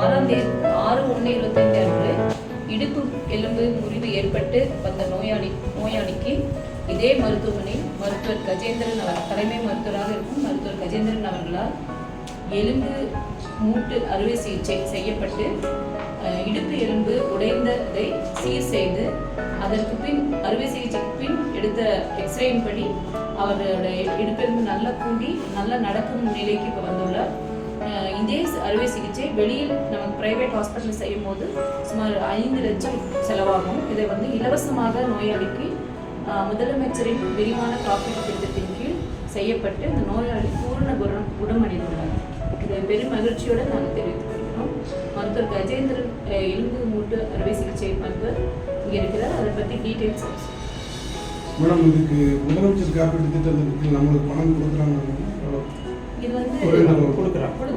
ஆறாம் தேதி ஆறு ஒன்று இருபத்தைந்து அன்று இடுப்பு எலும்பு முறிவு ஏற்பட்டு வந்த நோயாளி நோயாளிக்கு இதே மருத்துவமனை மருத்துவர் கஜேந்திரன் அவர் தலைமை மருத்துவராக இருக்கும் மருத்துவர் கஜேந்திரன் அவர்களால் எலும்பு மூட்டு அறுவை சிகிச்சை செய்யப்பட்டு அஹ், இடுப்பு எலும்பு உடைந்ததை சீர் செய்து அதற்கு பின் அறுவை சிகிச்சைக்கு பின் எடுத்த எக்ஸ்ரேயின் படி அவருடைய இடுப்பெலும்பு நல்லா கூடி நல்லா நடக்கும் நிலைக்கு இப்போ வந்துள்ளார். இதே அறுவை சிகிச்சை வெளியில் நமக்கு பிரைவேட் ஹாஸ்பிட்டல் செய்யும் போது சுமார் ஐந்து லட்சம் செலவாகும். இதை வந்து இலவசமாக நோயாளிக்கு முதலமைச்சரின் விரிவான காப்பீட்டு திட்டத்தின் கீழ் செய்யப்பட்டு இந்த நோயாளி பூரண குணம் குணமடைந்துள்ளார். இதை பெரும் மகிழ்ச்சியோடு நாங்கள் தெரிவித்துக் கொள்கிறோம். மருத்துவர் கஜேந்திரன் எலும்பு மூட்டு அறுவை சிகிச்சை மருத்துவர் இங்கே இருக்கிறார். அதை பற்றி டீட்டெயில்ஸ் மேடம் இதுக்கு முதலமைச்சர் காப்பீட்டு திட்டத்திற்கு நம்மளுக்கு பணம் கொடுக்குறாங்க இது வந்து. கொடுக்குறாங்க.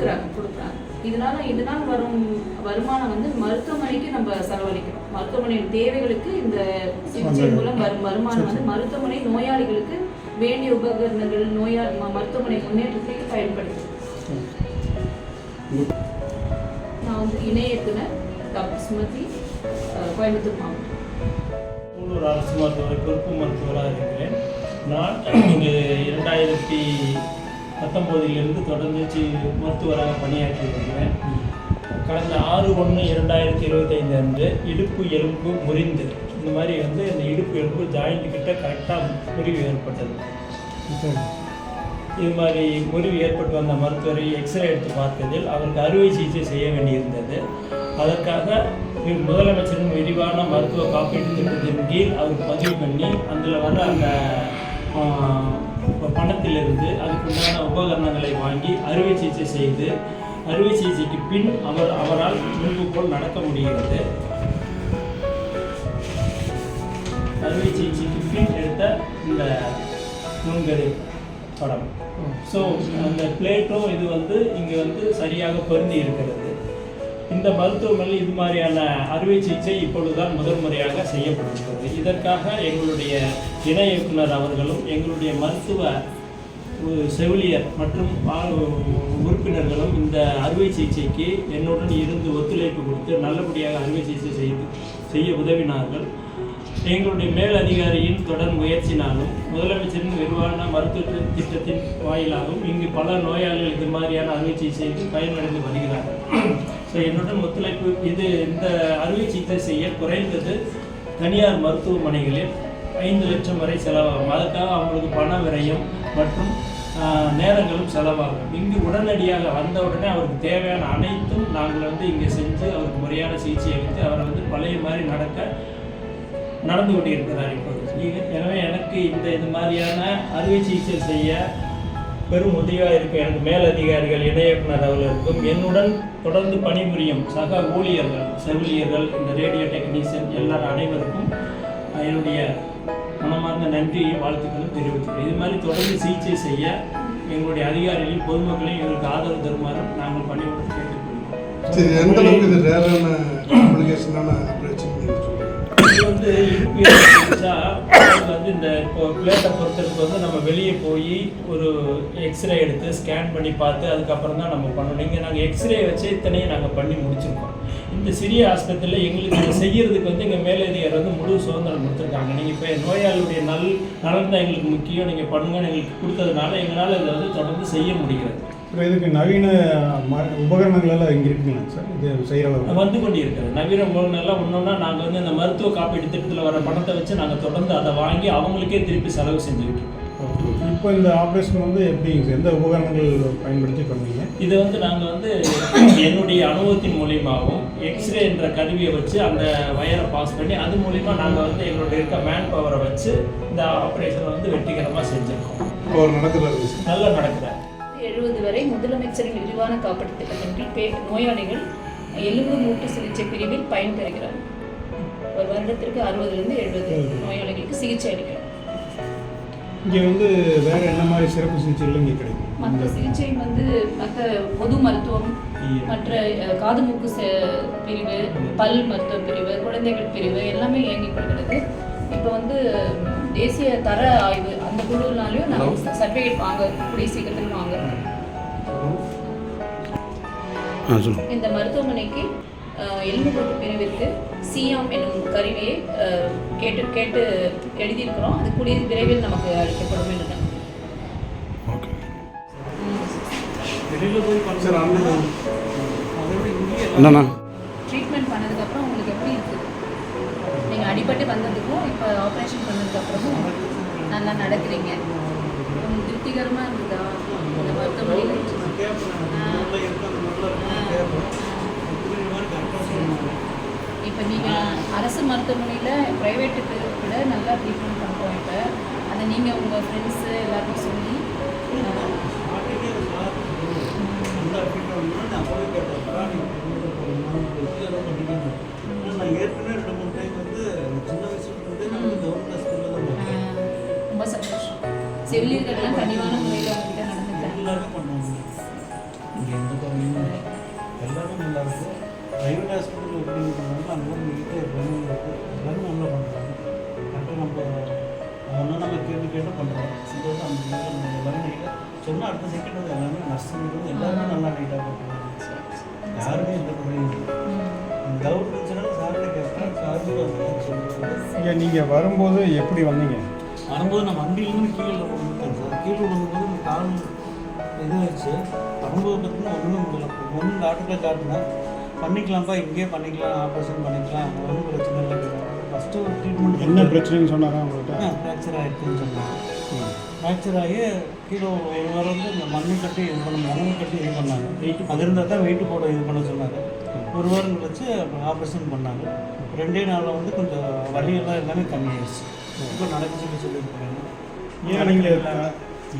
இதனால இதனால் வரும் வருமானம் வந்து மருத்துவமனைக்கு நம்ம செலவழிக்கிறோம். மருத்துவமனையின் தேவைகளுக்கு இந்த சிகிச்சை மூலம் வரும் வருமானம் வந்து மருத்துவமனை நோயாளிகளுக்கு வேண்டிய உபகரணங்கள் நோயா ம- மருத்துவமனை முன்னேற்றத்துக்கு பயன்படுது நான் வந்து இணை இயக்குனர் டாக்டர் சுமதி கோயம்புத்தூர் மாவட்டம். உள்ளூர் அரசு மருத்துவர் பொறுப்பு மருத்துவராக இருக்கிறேன். நான் இங்கு இரண்டாயிரத்தி பத்தொம்போதிலிருந்து தொடர்ந்து மருத்துவராக பணியாற்றி வருகிறேன் கடந்த ஆறு ஒன்று இரண்டாயிரத்தி இருபத்தைந்து அன்று இடுப்பு எலும்பு முறிந்து. இந்த மாதிரி வந்து இந்த இடுப்பு எலும்பு ஜாயிண்ட் கிட்ட கரெக்டாக முறிவு ஏற்பட்டது. இது மாதிரி முறிவு ஏற்பட்டு வந்த மருத்துவரை எக்ஸ்ரே எடுத்து பார்த்ததில் அவருக்கு அறுவை சிகிச்சை செய்ய வேண்டியிருந்தது. அதற்காக முதலமைச்சரின் விரிவான மருத்துவ காப்பீட்டு திட்டத்தின் கீழ் அவர் பதிவு பண்ணி அதில் வர அந்த பணத்திலிருந்து அதுக்குண்டான உபகரணங்களை வாங்கி அறுவை சிகிச்சை செய்து அறுவை சிகிச்சைக்கு பின் அவர் அவரால் முன்பு போல் நடக்க முடிகிறது. அறுவை சிகிச்சைக்கு பின் எடுத்த இந்த நுண்கதை படம். ஸோ அந்த பிளேட்டும் இது வந்து இங்கே வந்து சரியாக பொருந்தி இருக்கிறது. இந்த மருத்துவமனையில் இது மாதிரியான அறுவை சிகிச்சை இப்பொழுதுதான் முதல் முறையாக செய்யப்படுகிறது இதற்காக எங்களுடைய இணை இயக்குனர் அவர்களும் எங்களுடைய மருத்துவ செவிலியர் மற்றும் உறுப்பினர்களும் இந்த அறுவை சிகிச்சைக்கு என்னுடன் இருந்து ஒத்துழைப்பு கொடுத்து நல்லபடியாக அறுவை சிகிச்சை செய்து செய்ய உதவினார்கள். எங்களுடைய மேல் அதிகாரியின் தொடர் முயற்சினாலும் முதலமைச்சரின் விரிவான மருத்துவ திட்டத்தின் வாயிலாகவும் இங்கு பல நோயாளிகள் இது மாதிரியான அறுவை சிகிச்சைக்கு பயனடைந்து வருகிறார்கள். ஸோ என்னுடன் ஒத்துழைப்பு இது இந்த அறுவை சிகிச்சை செய்ய குறைந்தது தனியார் மருத்துவமனைகளில் ஐந்து லட்சம் வரை செலவாகும். அதுக்காக அவங்களுக்கு பண விரயம் மற்றும் நேரங்களும் செலவாகும். இங்கு உடனடியாக வந்த உடனே அவருக்கு தேவையான அனைத்தும் நாங்கள் வந்து இங்கே செஞ்சு அவருக்கு முறையான சிகிச்சை அளித்து அவரை வந்து பழைய மாதிரி நடக்க நடந்து கொண்டிருக்கிறார் இப்போது. எனவே எனக்கு இந்த இது மாதிரியான அறுவை சிகிச்சை செய்ய பெரும் உதவியாக இருக்கும். எனக்கு மேலதிகாரிகள் இணை இயக்குனர் அவர்களுக்கும் என்னுடன் தொடர்ந்து பணிபுரியும் சக ஊழியர்கள் செவிலியர்கள் இந்த ரேடியோ டெக்னீஷியன் எல்லார் அனைவருக்கும் என்னுடைய மனமார்ந்த நன்றியை வாழ்த்துக்களும் தெரிவித்துக்கிறேன். இது மாதிரி தொடர்ந்து சிகிச்சை செய்ய எங்களுடைய அதிகாரிகளையும் பொதுமக்களையும் எங்களுக்கு ஆதரவு தருமாறும் நாங்கள் பணியோடு கேட்டுக்கொள்கிறோம். வந்து வந்து இந்த இப்போ பிளேட்டை பொறுத்தவரைக்கும் வந்து நம்ம வெளியே போய் ஒரு எக்ஸ்ரே எடுத்து ஸ்கேன் பண்ணி பார்த்து அதுக்கப்புறம் தான் நம்ம பண்ணணும். இங்கே நாங்கள் எக்ஸ்ரே வச்சு இத்தனையும் நாங்கள் பண்ணி முடிச்சிருக்கோம். இந்த சிறிய ஆஸ்பத்திரியில் எங்களுக்கு இதை செய்கிறதுக்கு வந்து எங்கள் மேலதிகார் வந்து முழு சுதந்திரம் கொடுத்துருக்காங்க. நீங்கள் இப்போ நோயாளியுடைய நல் நலன் தான் எங்களுக்கு முக்கியம். நீங்கள் பண்ணுங்கன்னு எங்களுக்கு கொடுத்ததுனால எங்களால் இதை வந்து தொடர்ந்து செய்ய முடிகிறது. அப்புறம் இதுக்கு நவீன உபகரணங்கள் எல்லாம் இங்கே இருக்குங்களா சார். இது செய்கிற வந்து கொண்டு இருக்கிறது நவீன உலகங்கள்லாம் ஒன்றொன்னா நாங்கள் வந்து இந்த மருத்துவ காப்பீட்டு திட்டத்தில் வர பணத்தை வச்சு நாங்கள் தொடர்ந்து அதை வாங்கி அவங்களுக்கே திருப்பி செலவு செஞ்சுக்கிட்டு இருக்கோம். இப்போ இந்த ஆப்ரேஷன் வந்து எப்படிங்க சார்? எந்த உபகரணங்கள் பயன்படுத்தி பண்ணுவீங்க இது வந்து நாங்கள் வந்து என்னுடைய அனுபவத்தின் மூலியமாகவும் எக்ஸ்ரே என்ற கருவியை வச்சு அந்த வயரை பாஸ் பண்ணி அது மூலியமாக நாங்கள் வந்து எங்களுடைய இருக்க மேன் பவரை வச்சு இந்த ஆப்ரேஷனை வந்து வெற்றிகரமாக செஞ்சுருக்கோம். நல்லா நடக்குது? எழுபது வரை முதலமைச்சரின் விரிவான காப்பீட்டு திட்டத்தின் கீழ் நோயாளிகள் எலும்பு மூட்டு சிகிச்சை பிரிவில் பயன்பெறுகிறார் ஒரு வருடத்திற்கு அறுபதுலேருந்து எழுபது நோயாளிகளுக்கு சிகிச்சை அளிக்கிறோம் இங்கே வந்து வேற என்ன மாதிரி சிறப்பு சிகிச்சைகள் இங்கே கிடைக்கும்? மற்ற சிகிச்சை வந்து மற்ற பொது மருத்துவம் மற்ற காது மூக்கு பிரிவு பல் மருத்துவ பிரிவு குழந்தைகள் பிரிவு எல்லாமே இயங்கிக் கொள்கிறது. இப்போ வந்து தேசிய தர ஆய்வு அந்த குழுனாலையும் நாங்கள் சர்டிஃபிகேட் வாங்க கூடிய சீக்கிரத்தில் சொல்லுங்கள் இந்த மருத்துவமனைக்கு எலும்புக்கூட்டு பிரிவிற்கு சியாம் என்னும் கருவியை கேட்டு கேட்டு எழுதியிருக்கிறோம். அது கூடிய விரைவில் நமக்கு அளிக்கப்படும் என்று ஓகே. அடிபட்டு வந்ததுக்கும் இப்போ ஆப்ரேஷன் பண்ணதுக்கப்புறமும் நல்லா நடக்கிறீங்க. திருப்திகரமாக இருந்ததா? இந்த மருத்துவமனையில்? இப்போ நீங்கள் அரசு மருத்துவமனையில் ப்ரைவேட்டுக்கு விட நல்லா ட்ரீட்மெண்ட் பண்ணுறோம் இப்போ. அதை நீங்கள் உங்கள் ஃப்ரெண்ட்ஸு எல்லாருக்கும் சொல்லி நான் ஏற்கனவே ரொம்ப சந்தோஷம். செவிலியர்கள்லாம் கனிவான முறையில் நீங்கள் வரும்போது எப்படி வந்தீங்க? வரும்போது நான் வண்டியிலேருந்து கீழே விழுந்துட்டேன் சார். கீழே விழுந்தபோது இந்த கால் இதாகிடுச்சு வரும்போது பார்த்தீங்கன்னா ஒன்றுமே முடியல. ஒன்றும் டாக்டர்கிட்ட காட்டினேன் பண்ணிக்கலாம்ப்பா இங்கேயே பண்ணிக்கலாம் ஆப்ரேஷன் பண்ணிக்கலாம். ஒன்றும் பிரச்சனை இல்லை. ஃபஸ்ட்டு ஒரு ட்ரீட்மெண்ட் என்ன பிரச்சனைன்னு சொன்னாரா உங்கள்கிட்ட? ஃப்ராக்சர் ஆகிருக்குன்னு சொன்னாங்க. ஃப்ராக்சர் ஆகி கீழே ஒரு வாரம் வந்து இந்த மண்ணு கட்டி இது பண்ண மணல் கட்டி இது பண்ணாங்க. வெயிட் அது இருந்தால் தான் வெயிட் போட இது பண்ண சொன்னாங்க. ஒரு வாரம் கழிச்சு ஆப்ரேஷன் பண்ணாங்க. ரெண்டே நாளில் வந்து கொஞ்சம் வலியெல்லாம் எல்லாமே கம்மியாயிடுச்சு. இப்போ நடக்க சொல்லி சொல்லியிருக்காங்க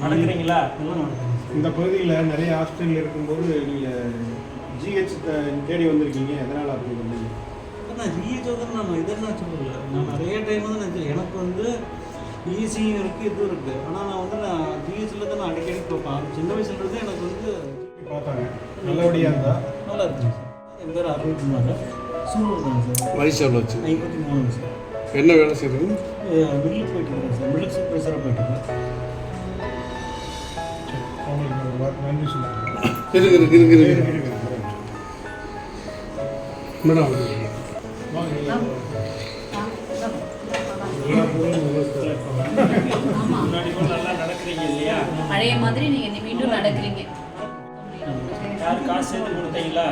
நடக்கிறீங்களா? இந்த பகுதியில் நிறைய ஹாஸ்பிட்டல் இருக்கும்போது நீங்கள் ஜிஹெச் தேடி வந்திருக்கீங்க. எதனால் அப்படி வந்தீங்க நான் ஜிஹெச் வந்து நான் இதெல்லாம் சொல்லல. நான் நிறைய டைம் வந்து நான் எனக்கு வந்து ஈஸியும் இருக்குது இதுவும் இருக்குது ஆனால் நான் வந்து நான் ஜிஹெச்சில் தான் நான் அடிக்கடி பார்ப்பேன் சின்ன வயசுலேருந்து எனக்கு வந்து பார்த்தாங்க. நல்லபடியாக இருந்தா? நல்லா என் பேர் சூலூர் தான் சார்? வயசு எவ்வளோ வச்சு. ஐம்பத்தி மூணு சார். என்ன வேலை செய்கிறீங்க மில்லுக்கு போயிட்டு இருக்கேன் சார். மில்லுக்கு சூப்பர்வைசராக போயிட்டு இருக்கேன் இருக்கு இருக்கு இருக்கு இருக்கு. மேடம் வாங்க, நீங்க முன்னாடி கூட நல்லா நடக்கிறீங்க இல்லையா பழைய மாதிரி நீங்கள் மீண்டும் நடக்கிறீங்க. யார் காசு சேர்த்து கொடுத்தீங்களா?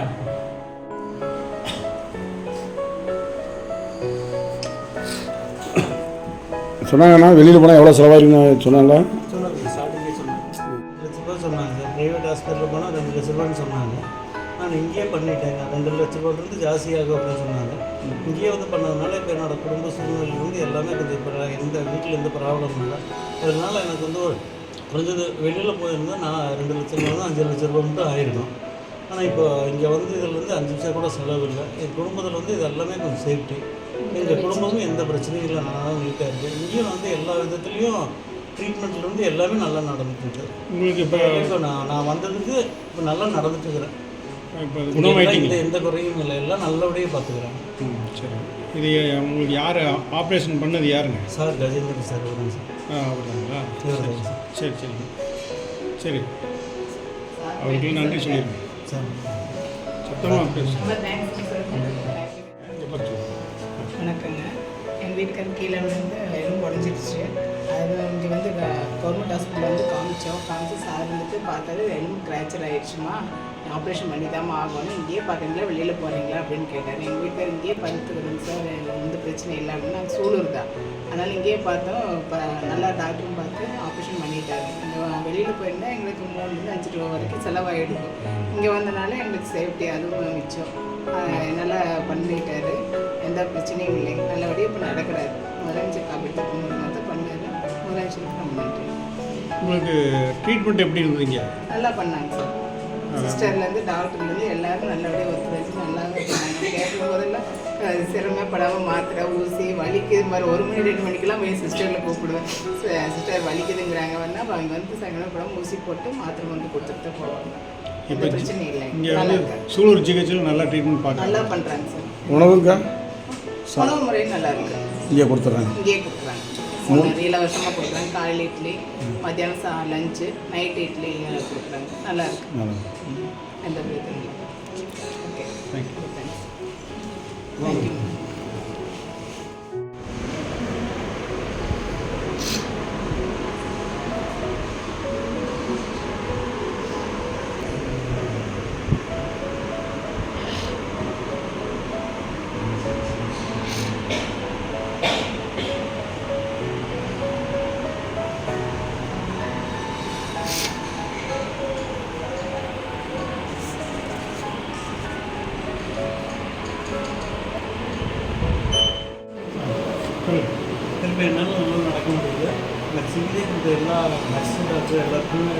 சொன்னாங்கண்ணா வெளியில் போனால் எவ்வளோ செலவாயிருக்குன்னு சொன்னாங்களா? சொன்னாங்க ஸ்டார்டிங்கே சொன்னாங்க ரெண்டு லட்ச ரூபா சொன்னாங்க ப்ரைவேட் ஹாஸ்பிட்டலில் போனால் ரெண்டு லட்ச ரூபான்னு சொன்னாங்க நான் இங்கேயே பண்ணிட்டேங்க ரெண்டு லட்ச ரூபாயிலிருந்து ஜாஸ்தியாகும் அப்படின்னு சொன்னாங்க இங்கேயே வந்து பண்ணதுனால இப்போ என்னோடய குடும்ப சூழ்நிலை வந்து எல்லாமே கொஞ்சம் இப்போ எந்த வீட்டில் எந்த ப்ராப்ளம் இல்லை அதனால் எனக்கு வந்து ஒரு குறைஞ்சது வெளியில் போயிருந்தா நான் ரெண்டு லட்சம் ரூபா அஞ்சு லட்ச ரூபா மட்டும் ஆயிருக்கும் ஆனால் இப்போ இங்கே வந்து இதில் வந்து அஞ்சு நிமிஷம் கூட செலவு இல்லை. என் குடும்பத்தில் வந்து இது எல்லாமே கொஞ்சம் சேஃப்டி எங்கள் குடும்பமும் எந்த பிரச்சனையும் இல்லை. நான் தான் நீட்டாக இருக்கேன் இங்கேயும் வந்து எல்லா விதத்துலேயும் ட்ரீட்மெண்ட்லேருந்து எல்லாமே நல்லா நடந்துட்டு இருக்கு. உங்களுக்கு இப்போ இப்போ நான் நான் வந்ததுக்கு இப்போ நல்லா நடந்துட்டு இருக்கிறேன். இப்போ இங்க குணமாயிட்டீங்க. எல்லாம் எந்த குறையும் இல்லை. எல்லாம் நல்லபடியாக பார்த்துக்கிறேன் ம், சரி. இது உங்களுக்கு யார் ஆப்ரேஷன் பண்ணது யாருங்க? சார் கஜேந்திரன் சார் வருங்க சார். ஆ அவர்தாங்களா? இவர்தாங்க சார் சரி. சரி சரி. அவருக்கு நன்றி சொல்லிடுங்க. சார். சத்தமாக பேசுங்க. எங்கள் கீழே வந்து எலும்பு உடஞ்சிடுச்சு அது இங்கே வந்து கவர்மெண்ட் ஹாஸ்பிட்டலில் வந்து காமிச்சோம். காமிச்சு சார் வந்துட்டு பார்த்தது எலும்பு கிராச்சர் ஆயிடுச்சுமா. ஆப்ரேஷன் பண்ணி தாம்மா ஆகணும். இங்கேயே பார்க்குறீங்களா வெளியில் போகிறீங்களா அப்படின்னு கேட்டார். எங்கள் வீட்டுக்காரர் இங்கேயே பார்த்துக்கிறோங்க சார். எந்த பிரச்சனை இல்லை அப்படின்னு நாங்கள் சூலூர் தான் அதனால் இங்கேயே பார்த்தோம். இப்போ நல்லா டாக்டரும் பார்த்து ஆப்ரேஷன் பண்ணிட்டாரு. இங்கே வெளியில் போயிருந்தால் எங்களுக்கு மூணுலேருந்து அஞ்சு ரூபா வரைக்கும் செலவாகிடுக்கும் இங்கே வந்தனால எங்களுக்கு சேஃப்டி அதுவும் மிச்சம். நல்லா பண்ணிட்டாரு. எந்த பிரச்சனையும் இல்லை. நல்லபடியாக இப்போ நடக்கிறாரு. முதலமைச்சர் காப்பீட்டு மூலமாக தான் பண்ணாரு. முதலமைச்சருக்கு ரொம்ப நன்றி. உங்களுக்கு ட்ரீட்மெண்ட் எப்படி இருந்ததுங்க நல்லா பண்ணாங்க சார். சிஸ்டர்லேருந்து டாக்டர்லேருந்து எல்லாரும் நல்லபடியாக ஒத்துழைச்சு நல்லாவே பண்ணாங்க கேட்கும் போதெல்லாம் சிரமப்படாமல் மாத்திரை ஊசி வலிக்குது மாதிரி ஒரு மணி ரெண்டு மணிக்கெல்லாம் போய் சிஸ்டரில் கூப்பிடுவேன். சிஸ்டர் வலிக்குதுங்கிறாங்க. வேணா அவங்க வந்து சங்கடப்படாமல் ஊசி போட்டு மாத்திரை வந்து கொடுத்துட்டு தான் போவாங்க. எந்த இப்போ பிரச்சனையும் இல்லை. இங்கே நல்லா வந்து சூலூர் ஜிஹெச்சில் நல்லா ட்ரீட்மெண்ட் நல்லா பார்க்குறாங்க பண்ணுறாங்க சார் உணவுக்கா உணவு முறையும் நல்லா இருக்கு. இங்கே கொடுத்துட்றாங்க. இங்கேயே கொடுக்குறாங்க நிறைய இலவசமாக கொடுக்குறாங்க. காலையில் இட்லி மத்தியானம் சா லஞ்சு நைட் இட்லி கொடுக்குறாங்க. நல்லா இருக்கு. எந்த பிரச்சனையும் இல்லை. தேங்க்யூ. தேங்க்யூ இப்போ என்னென்னு நல்லா நடக்க முடியுது. எனக்கு சிகிச்சை இந்த எல்லா நர்ஸு டாக்டர் எல்லாருக்குமே